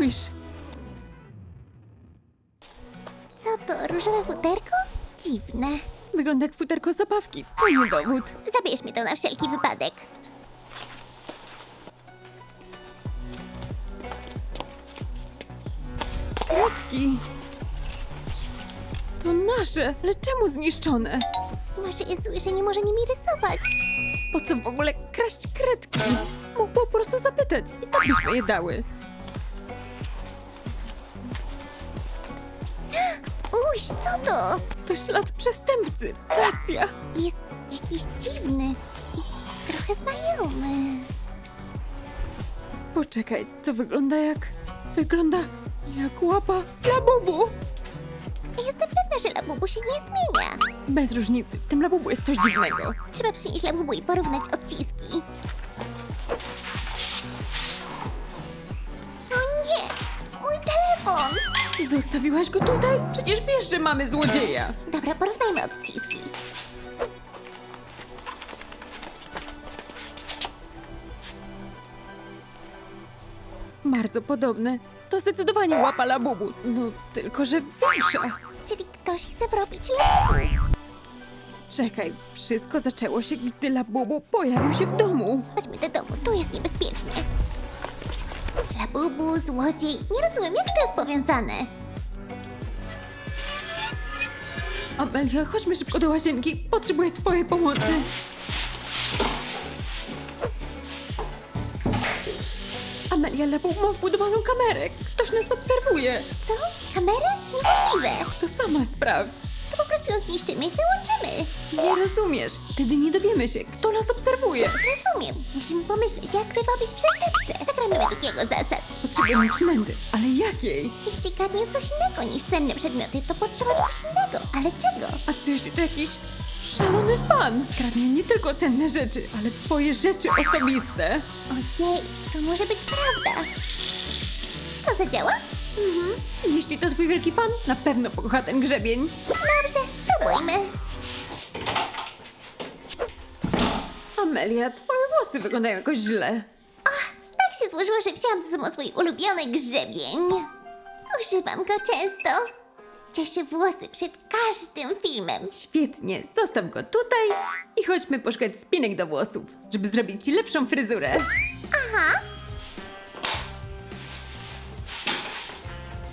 Spójrz! Co to, różowe futerko? Dziwne. Wygląda jak futerko zabawki. To nie dowód. Zabierzmy to na wszelki wypadek. Kredki! To nasze, ale czemu zniszczone? Może jest zły, że nie może nimi rysować. Po co w ogóle kraść kredki? Mógł po prostu zapytać i tak byśmy je dały. Spójrz, co to? To ślad przestępcy. Racja. Jest jakiś dziwny i trochę znajomy. Poczekaj, to wygląda jak... Wygląda jak łapa labubu. Jestem pewna, że Labubu się nie zmienia. Bez różnicy, w tym labubu jest coś dziwnego. Trzeba przynieść Labubu i porównać odciski. Zostawiłaś go tutaj? Przecież wiesz, że mamy złodzieja. Dobra, porównajmy odciski. Bardzo podobne. To zdecydowanie łapa labubu. No, tylko że większa. Czyli ktoś chce wrobić Labubu. Czekaj, wszystko zaczęło się, gdy labubu pojawił się w domu. Chodźmy do domu, tu jest niebezpiecznie. Labubu, złodziej. Nie rozumiem, jak to jest powiązane. Amelia, chodźmy szybko do łazienki. Potrzebuję twojej pomocy. Amelia, labubu ma wbudowaną kamerę. Ktoś nas obserwuje. Co? Kamerę? Niemożliwe. To sama sprawdź. To po prostu ją zniszczymy i wyłączymy. Nie rozumiesz. Wtedy nie dowiemy się, kto nas obserwuje. Rozumiem. Musimy pomyśleć, jak wywabić przestępcę. Zagramy według jego zasad. Potrzebujemy przynęty. Ale jakiej? Jeśli kradnie coś innego niż cenne przedmioty, to potrzeba czegoś innego. Ale czego? A co jeśli to jakiś szalony fan? Kradnie nie tylko cenne rzeczy, ale twoje rzeczy osobiste. Ojej, to może być prawda. To zadziała? Jeśli to twój wielki fan, na pewno pokocha ten grzebień. Dobrze, spróbujmy. Amelia, twoje włosy wyglądają jakoś źle. Się złożyło, że wzięłam ze sobą swój ulubiony grzebień. Używam go często. Cieszę włosy przed każdym filmem. Świetnie, zostaw go tutaj i chodźmy poszukać spinek do włosów, żeby zrobić ci lepszą fryzurę. Aha,